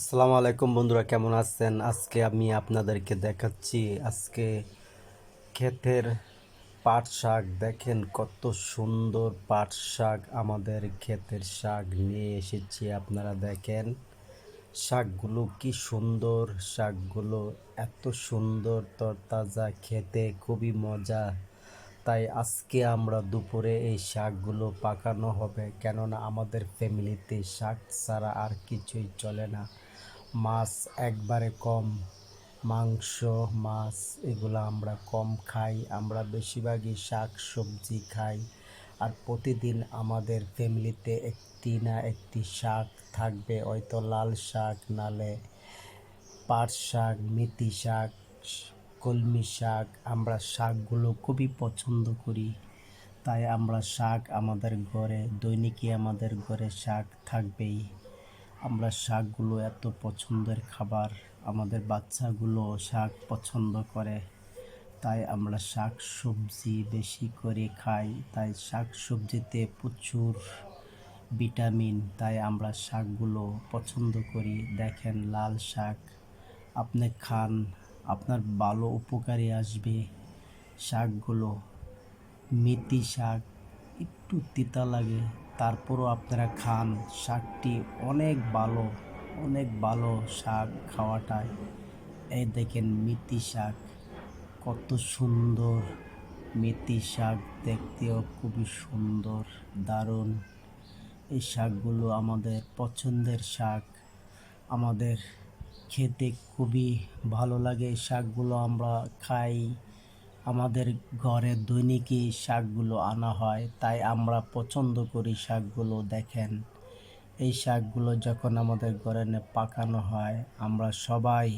আসসালামু আলাইকুম বন্ধুরা, কেমন আছেন? আজকে আমি আপনাদেরকে দেখাচ্ছি, আজকে ক্ষেতের পাট শাক। দেখেন কত সুন্দর পাট শাক, আমাদের ক্ষেতের শাক নিয়ে এসেছি আপনারা দেখেন। শাকগুলো কি সুন্দর, শাকগুলো এত সুন্দর, তরতাজা, খেতে খুবই মজা। তাই আজকে আমরা দুপুরে এই শাকগুলো পাকানো হবে। কেননা আমাদের ফ্যামিলিতে শাক ছাড়া আর কিছুই চলে না। মাছ একবারে কম, মাংস, মাছ এগুলো আমরা কম খাই। আমরা বেশিরভাগই শাক সবজি খাই। আর প্রতিদিন আমাদের ফ্যামিলিতে একটি না একটি শাক থাকবে। হয়তো লাল শাক, নালে পাট শাক, মেথি শাক কলমি শাক, আমরা শাকগুলো খুবই পছন্দ করি। তাই আমরা শাক আমাদের ঘরে, দৈনিকই আমাদের ঘরে শাক থাকবেই। আমরা শাকগুলো এত পছন্দের খাবার, আমাদের বাচ্চাগুলো শাক পছন্দ করে। তাই আমরা শাক সবজি বেশি করে খাই। তাই শাক সবজিতে প্রচুর ভিটামিন, তাই আমরা শাকগুলো পছন্দ করি। দেখেন লাল শাক, আপনি খান আপনার ভালো উপকারে আসবে। শাকগুলো মেথি শাক, একটু তিতা লাগে, তারপরও আপনারা খান। শাকটি অনেক ভালো অনেক ভালো শাক খাওয়াটায় এই দেখেন মেথি শাক, কত সুন্দর। মেথি শাক দেখতেও খুবই সুন্দর, দারুণ। এই শাকগুলো আমাদের পছন্দের শাক, আমাদের খেতে খুবই ভালো লাগে। শাকগুলো আমরা খাই। আমাদের ঘরে দৈনিকই শাকগুলো আনা হয়, তাই আমরা পছন্দ করি শাকগুলো, দেখেন। এই শাকগুলো যখন আমাদের ঘরে পাকানো হয়, আমরা সবাই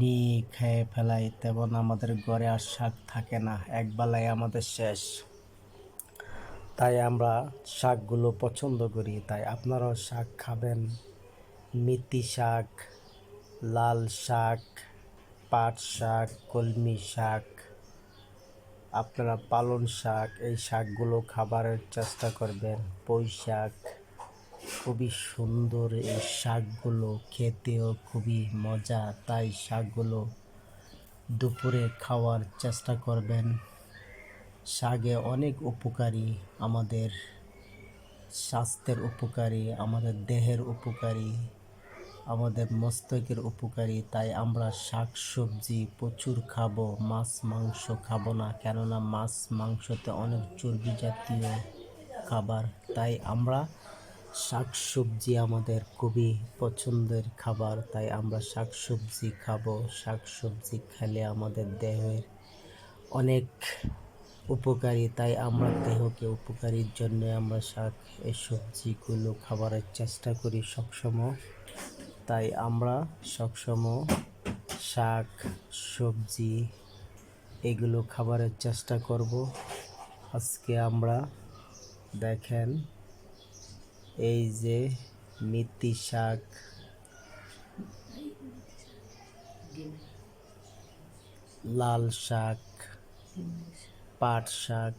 নিয়ে খেয়ে ফেলাই, তেমন আমাদের ঘরে আর শাক থাকে না একবেলায় আমাদের শেষ। তাই আমরা শাকগুলো পছন্দ করি। তাই আপনারাও শাক খাবেন মেথি শাক লাল শাক, পাট শাক, কলমি শাক, আপনারা পালন শাক, এই শাকগুলো খাবারের চেষ্টা করবেন। পুঁই শাক খুবই সুন্দর, এই শাকগুলো খেতেও খুবই মজা, তাই শাকগুলো দুপুরে খাওয়ার চেষ্টা করবেন। শাকে অনেক উপকারী আমাদের স্বাস্থ্যের উপকারী, আমাদের দেহের উপকারী। আমাদের মস্তকের উপকারী, তাই আমরা শাক সবজি প্রচুর খাব, মাছ, মাংস খাব না, কেননা মাছ, মাংসতে অনেক চর্বি জাতীয় খাবার। তাই আমরা শাক সবজি আমাদের খুবই পছন্দের খাবার, তাই আমরা শাক সবজি খাব। শাক সবজি খেলে আমাদের দেহের অনেক উপকারী, তাই আমরা দেহকে উপকারীর জন্য আমরা শাক এই সবজিগুলো খাবারের চেষ্টা করি সবসময়। তাই আমরা সবসময় শাক, সবজি এগুলো খাবারের চেষ্টা করব। আজকে আমরা দেখেন এই যে মেথি শাক। লাল শাক, পাট শাক।